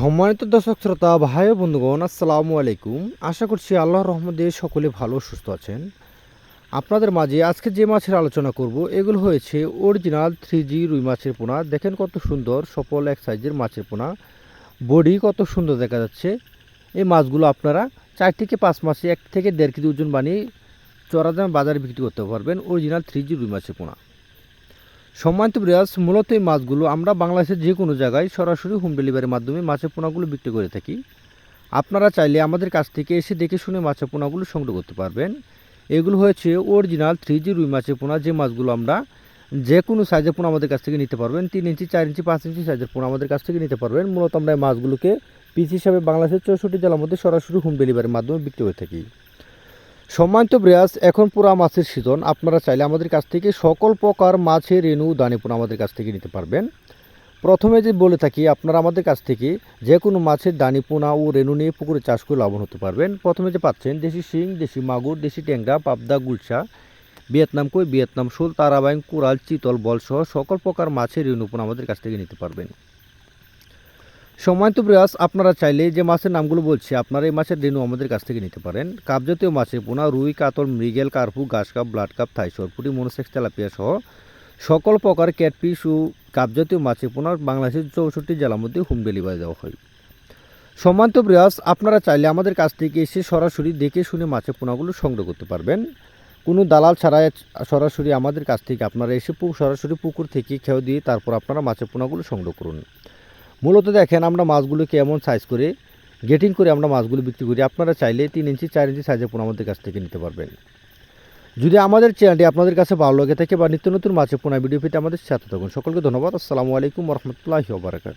সম্মানিত দর্শক শ্রোতা, ভাই বন্ধুগণ, আসসালামু আলাইকুম। আশা করছি আল্লাহর রহমদে সকলে ভালো সুস্থ আছেন। আপনাদের মাঝে আজকে যে মাছের আলোচনা করব, এগুলো হয়েছে অরিজিনাল থ্রি জি রুই মাছের পোনা। দেখেন কত সুন্দর, সফল এক সাইজের মাছের পোনা। বডি কত সুন্দর দেখা যাচ্ছে। এই মাছগুলো আপনারা চার থেকে পাঁচ মাসে এক থেকে দেড় কেজি ওজন বানিয়ে চড়া দামে বাজারে বিক্রি করতে পারবেন অরিজিনাল থ্রি জি রুই মাছের পোনা। সম্মানিত ব্রিয়াস মূলত এই মাছগুলো আমরা বাংলাদেশের যে কোনো জায়গায় সরাসরি হোম ডেলিভারির মাধ্যমে মাছের পোনাগুলো বিক্রি করে থাকি। আপনারা চাইলে আমাদের কাছ থেকে এসে দেখে শুনে মাছের পোনাগুলো সংগ্রহ করতে পারবেন। এগুলো হয়েছে অরিজিনাল থ্রি জি রুই মাছের পোনা, যে মাছগুলো আমরা যে কোনো সাইজের পোনা আমাদের কাছ থেকে নিতে পারবেন। তিন ইঞ্চি, চার ইঞ্চি, পাঁচ ইঞ্চি সাইজের পোনা আমাদের কাছ থেকে নিতে পারবেন। মূলত আমরা এই মাছগুলোকে পিস হিসাবে বাংলাদেশের চৌষট্টি জেলার মধ্যে সরাসরি হোম ডেলিভারির মাধ্যমে বিক্রি করে থাকি। সম্মানিত ব্রিয়াস এখন পুরা মাছের সিজন আপনারা চাইলে আমাদের কাছ থেকে সকল প্রকার মাছের রেণু দানিপুর আমাদের কাছ থেকে নিতে পারবেন। প্রথমে যে বলে থাকি, আপনারা আমাদের কাছ থেকে যে কোনো মাছের দানি পোনা ও রেণু নিয়ে পুকুরে চাষ করে লাভবান হতে পারবেন। প্রথমে যে পাচ্ছেন, দেশি শিং, দেশি মাগুর, দেশি ট্যাংরা, পাবদা, গুলশা, ভিয়েতনাম কই, ভিয়েতনাম শোল তারাবাইন কোরাল, চিতল, বলসহ সকল প্রকার মাছের রেণু পোনা আমাদের কাছ থেকে নিতে পারবেন। সম্মানিত প্রয়াস আপনারা চাইলে যে মাছের নামগুলো বলছি, আপনারা এই মাছের রেনু আমাদের কাছ থেকে নিতে পারেন। কাপজাতীয় মাছের পোনা, রুই, কাতল, মৃগেল, কার্পু, ঘাস কাপ, ব্লাড কাপ, থাই সরপুটি মনোসেক্স, তেলাপিয়া সহ সকল প্রকার ক্যাটপিস ও কাপজাতীয় মাছের পোনা বাংলাদেশের চৌষট্টি জেলার মধ্যে হোম ডেলিভারি দেওয়া হয়। সম্মানিত প্রয়াস আপনারা চাইলে আমাদের কাছ থেকে এসে সরাসরি দেখে শুনে মাছের পোনাগুলো সংগ্রহ করতে পারবেন। কোনো দালাল ছাড়াই সরাসরি আমাদের কাছ থেকে আপনারা এসে সরাসরি পুকুর থেকে খেয়ে দিয়ে তারপর আপনারা মাছের পোনাগুলো সংগ্রহ করুন। মূলত দেখেন আমরা মাছগুলোকে এমন সাইজ করে গেটিং করে আমরা মাছগুলো বিক্রি করি। আপনারা চাইলে তিন ইঞ্চি, চার ইঞ্চি সাইজের পোনা আমাদের কাছ থেকে নিতে পারবেন। যদি আমাদের চ্যানেলটি আপনাদের কাছে ভালো লাগে থাকে বা নিত্য নতুন মাছের পোনা ভিডিও পেতে আমাদের সাথে থাকুন। সকলকে ধন্যবাদ। আসসালামু আলাইকুম রহমতুল্লাহি বারাকাত